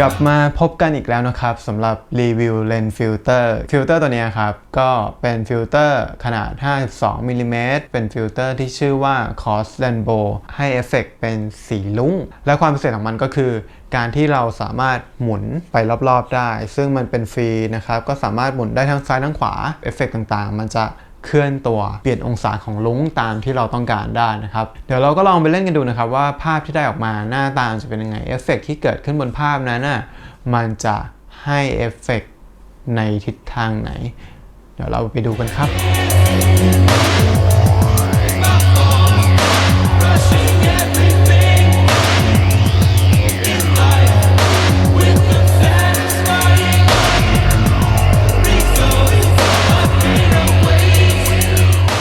กลับมาพบกันอีกแล้วนะครับสำหรับรีวิวเลนส์ฟิลเตอร์ฟิลเตอร์ตัวนี้ครับ ก็เป็นฟิลเตอร์ขนาด 52มิลลิเมตรเป็นฟิลเตอร์ที่ชื่อว่า Cos Rainbow ให้เอฟเฟกต์เป็นสีลุ้ง และความพิเศษของมันก็คือ การที่เราสามารถหมุนไปรอบๆได้ ซึ่งมันเป็นฟรีนะครับ ก็สามารถหมุนได้ทั้งซ้ายทั้งขวาเอฟเฟกต์ต่างๆ มันจะ เคลื่อนตัวเปลี่ยนองศาของลุ้งตามที่เราต้องการได้นะครับ เดี๋ยวเราก็ลองไปเล่นกันดูนะครับว่าภาพที่ได้ออกมาหน้าตาจะเป็นยังไงเอฟเฟกต์ที่เกิดขึ้นบนภาพนั้นน่ะมันจะให้เอฟเฟกต์ในทิศทางไหน เดี๋ยวเราไปดูกันครับ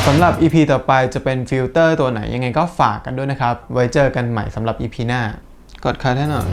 สำหรับ EP ต่อไปจะเป็นฟิลเตอร์ตัวไหนยังไงก็ฝากกันด้วยนะครับ ไว้เจอกันใหม่สำหรับ EP หน้ากดคัดให้หน่อย